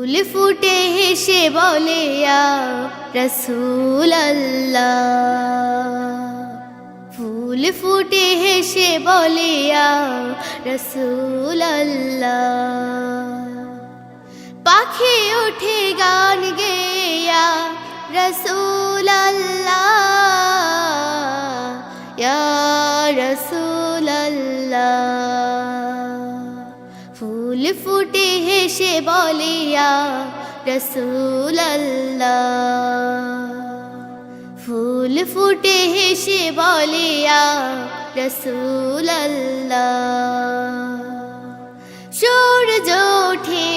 ফুল ফুটে হেসে বলে রসুল ফুল ফুটে হেসে বলে রসুল পাখি ওঠে গান গেয়া রসুল রসুল ফুল ফুটে হেসে বলে রসুল ফুল ফুটে হেসে বলে রসুল সূর্য ওঠে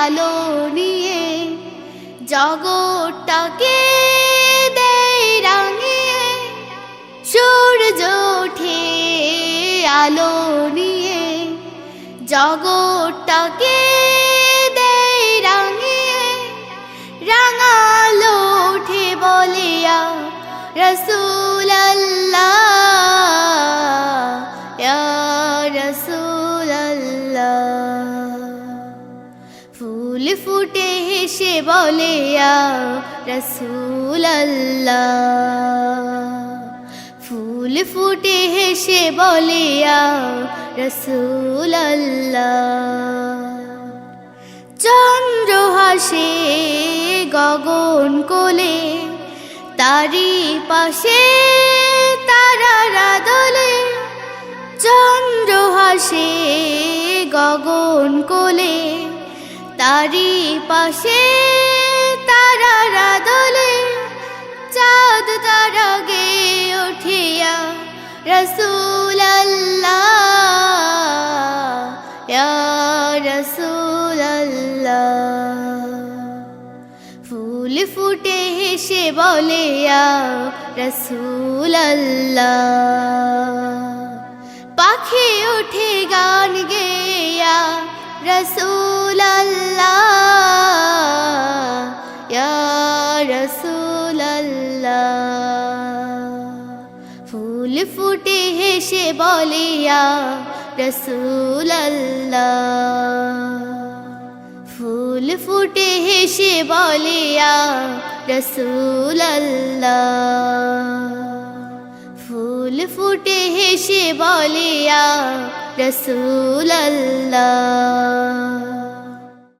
আলো নিয়ে, জগৎটাকে দেয় রাঙিয়ে। সূর্য ওঠে আলো নিয়ে জগৎটাকে দেয় রাঙিয়ে রাঙালো ওঠে বলিয়া রসুল রসুল ফুল ফুটে হেসে বলে রসুল ফুল ফুটে হেসে বলে রসুল চন্দ্র হাসে গগন কোলে তারি পাশে তারারা দোলে চন্দ্র হাসে গগন কোলে তারি পাশে তারারা দোলে রসুল রসুল ফুল ফুটে হেসে বলে রসুল পাখি ওঠে গান গেয়া রসুল ফুটে হেসে বলে রসুল ফুল ফুটে হেসে বলে রসুল ফুল ফুটে হেসে বলে রসুল